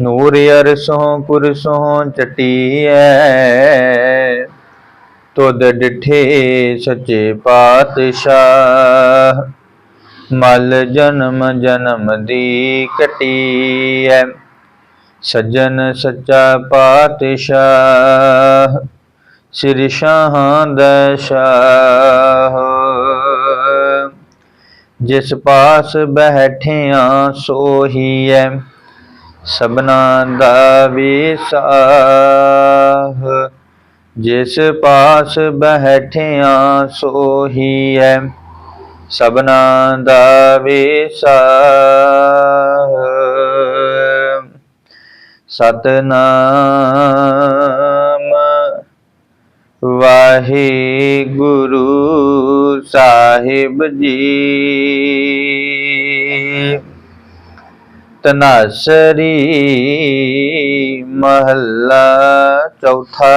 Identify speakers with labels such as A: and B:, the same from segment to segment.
A: ਨੂਰ ਅਰਸੋਂ ਪੁਰਸੋਂ ਚਟੀਐ। ਤੁਧ ਡਿਠੇ ਸੱਚੇ ਪਾਤਸ਼ਾਹ। ਮਲ ਜਨਮ ਜਨਮ ਦੀ ਕਟੀਐ ਸੱਜਣ ਸੱਚਾ ਪਾਤਸ਼ਾਹ। ਸ੍ਰੀ ਸ਼ਾਹਾਂ ਦਾ ਸ਼ਾਹ। ਜਿਸ ਪਾਸ ਬੈਠਿਆਂ ਸੋਹੀਐ। ਸਬਨਾ ਦਾ ਵਿਸਾਹ ਜਿਸ ਪਾਸ ਸੋਹੀ ਸੋਹੀਐ ਸਬਨਾ ਦਾ ਵਿਸਾਹ ਸਤਨਾਮ ਵਾਹਿਗੁਰੂ ਸਾਹਿਬ ਜੀ। ਤਨਾਸਰੀ ਮਹੱਲਾ ਚੌਥਾ।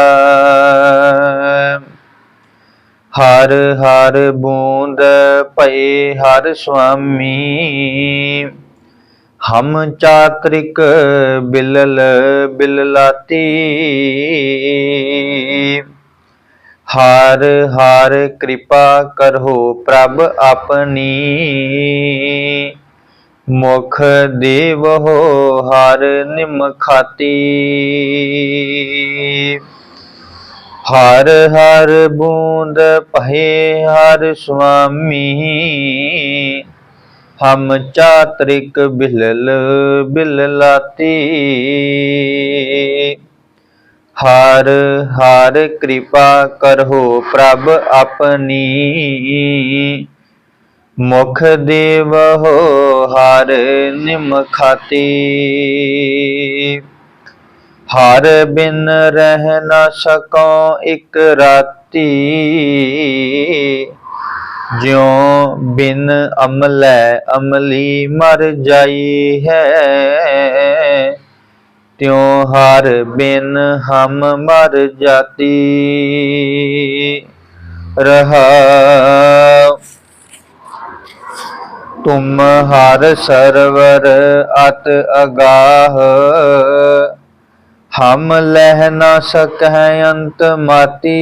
A: ਹਰ ਹਰ ਬੂੰਦ ਪਏ ਹਰ ਸੁਆਮੀ ਹਮ ਚਾਤ੍ਰਿਕ ਬਿਲਲ ਬਿਲਲਾਤੀ। ਹਰ ਹਰ ਕਿਰਪਾ ਕਰੋ ਪ੍ਰਭ ਆਪਣੀ। ਮੁਖ ਦੇਵੋ ਹਰ ਨਿਮਖਾਤੀ ਹਰ ਹਰ ਬੂੰਦ ਪਹੇ ਹਰ ਸੁਆਮੀ। ਹਮ ਚਾਤ੍ਰਿਕ ਬਿਲਲ ਬਿਲਲਾਤੀ। ਹਰ ਹਰ ਕਿਰਪਾ ਕਰੋ ਪ੍ਰਭ ਆਪਣੀ। ਮੁਖ ਦੇਵੋ ਹਰ ਨਿਮਖਾਤੀ ਹਰ ਬਿਨ ਰਹਿ ਨਾ ਸਕੋ ਇਕ ਰਾਤੀ। ਜਿਉ ਬਿਨ ਅਮਲੈ ਅਮਲੀ ਮਰ ਜਾਈ ਹੈ। ਤਿਉ ਹਰ ਬਿਨ ਹਮ ਮਰ ਜਾਤੀ। ਰਹਾ ਤੁਮ ਹਰ ਸਰਵਰ ਅਤ ਅਗਾਹ। ਹਮ ਲਹਿ ਨਾ ਸਕਹਿ ਅੰਤ ਮਾਤੀ।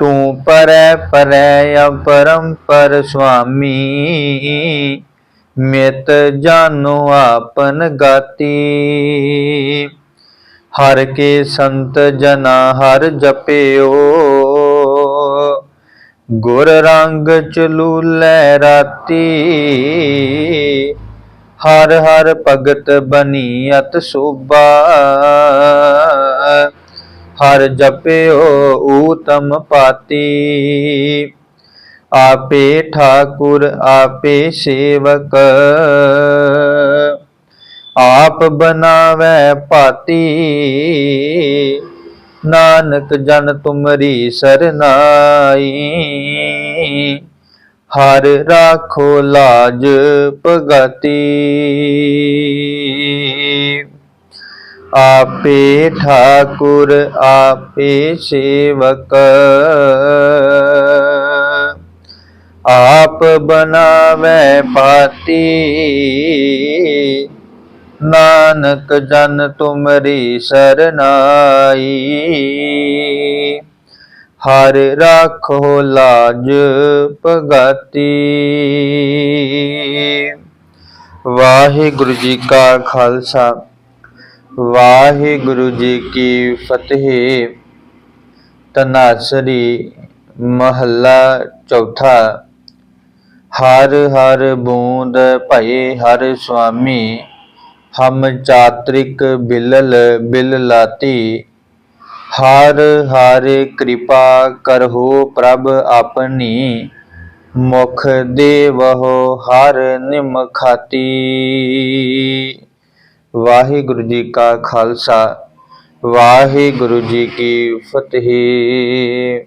A: ਤੂੰ ਪਰੈ ਪਰੈ ਅਪਰੰਪਰ ਸੁਆਮੀ। ਮਿਤ ਜਾਨੋ ਆਪਨ ਗਾਤੀ। ਹਰ ਕੇ ਸੰਤ ਜਨਾ ਹਰ ਜਪਿਓ। ਗੁਰ ਰੰਗ ਚਲੂਲੇ ਰਾਤੀ। ਹਰ ਹਰ ਭਗਤ ਬਨੀ ਅਤ ਸੋਭਾ। ਹਰ ਜਪਿਓ ਊਤਮ ਪਾਤੀ। ਆਪੇ ਠਾਕੁਰ, ਆਪੇ ਸੇਵਕ। ਆਪ ਬਨਾਵੇ ਭਾਤੀ ਨਾਨਕ ਜਨ ਤੁਮਰੀ ਸਰਨਾਈ। ਹਰ ਰਾਖੋ ਲਾਜ ਭਗਤੀ। ਆਪੇ ਠਾਕੁਰ, ਆਪੇ ਸੇਵਕ। ਆਪ ਬਨਾਵੇ ਪਾਤੀ। ਨਾਨਕ ਜਨ ਤੁਮਰੀ ਸਰਨਾਈ। ਹਰ ਰਾਖੋ ਲਾਜ ਭਗਤੀ। ਵਾਹਿਗੁਰੂ ਜੀ ਕਾ ਖਾਲਸਾ, ਵਾਹਿਗੁਰੂ ਜੀ ਕੀ ਫਤਿਹ। ਤਨਾਸਰੀ ਮਹੱਲਾ ਚੌਥਾ, ਹਰ ਹਰ ਬੂੰਦ ਭਏ ਹਰ ਸੁਆਮੀ। ਹਮ ਚਾਤ੍ਰਿਕ ਬਿਲਲ, ਬਿਲ ਲਾਤੀ। ਹਰ ਹਰ ਕਿਰਪਾ ਕਰਹੁ ਪ੍ਰਭ ਆਪਣੀ। ਮੁਖ ਦੇਵਹੁ ਹਰ ਨਿਮਖਾਤੀ ਵਾਹਿਗੁਰੂ ਜੀ ਕਾ ਖਾਲਸਾ, ਵਾਹਿਗੁਰੂ ਜੀ ਕੀ ਫਤਿਹ।